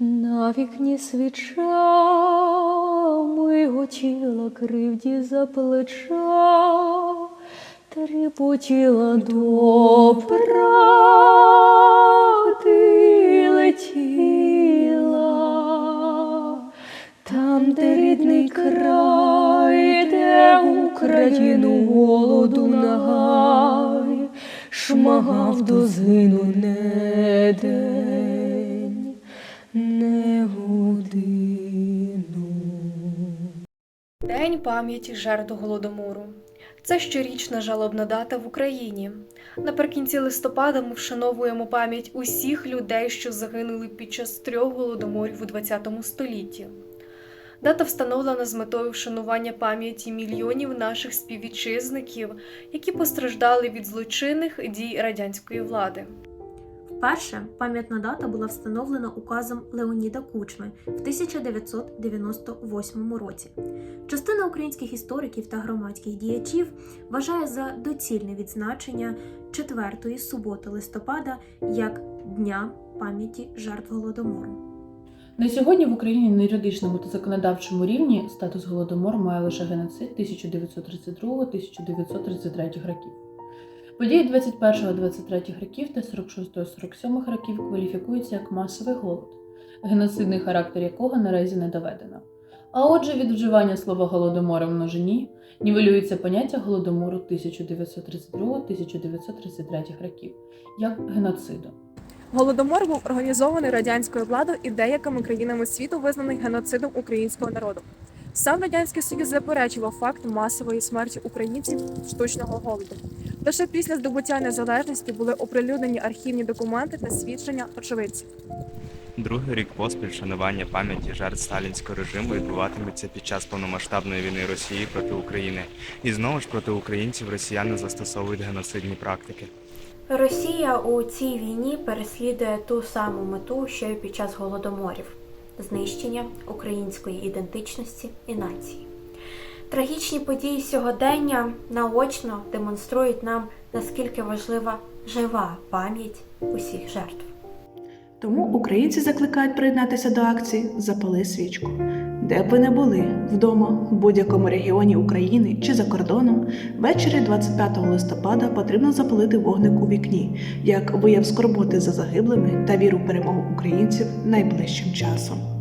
На вікні свіча миготіла кривді за плеча, тріпотіла до правди летіла. Там, де рідний край, де Україну голоду нагай, шмагав до згину не день, День пам'яті жертв голодомору. Це щорічна жалобна дата в Україні. Наприкінці листопада ми вшановуємо пам'ять усіх людей, що загинули під час трьох голодоморів у ХХ столітті. Дата встановлена з метою вшанування пам'яті мільйонів наших співвітчизників, які постраждали від злочинних дій радянської влади. Вперше пам'ятна дата була встановлена указом Леоніда Кучми в 1998 році. Частина українських істориків та громадських діячів вважає за доцільне відзначення четвертої суботи листопада як Дня пам'яті жертв голодомору. На сьогодні в Україні на юридичному та законодавчому рівні статус голодомору має лише геноцид 1932-1933 років. Події 21-23 років та 46-47 років кваліфікуються як масовий голод, геноцидний характер якого наразі не доведено. А отже, від вживання слова голодомор в множині нівелюється поняття голодомору 1932-1933 років як геноциду. Голодомор був організований радянською владою і деякими країнами світу визнаний геноцидом українського народу. Сам радянський союз заперечував факт масової смерті українців штучного голоду. Лише після здобуття незалежності були оприлюднені архівні документи та свідчення очевидців. Другий рік поспіль шанування пам'яті жертв сталінського режиму відбуватиметься під час повномасштабної війни Росії проти України. І знову ж проти українців росіяни застосовують геноцидні практики. Росія у цій війні переслідує ту саму мету, що й під час голодоморів знищення української ідентичності і нації. Трагічні події сьогодення наочно демонструють нам, наскільки важлива жива пам'ять усіх жертв. Тому українці закликають приєднатися до акції Запали свічку. Де б ви не були вдома, в будь-якому регіоні України чи за кордоном, ввечері 25 листопада потрібно запалити вогник у вікні, як вияв скорботи за загиблими та віру перемогу українців найближчим часом.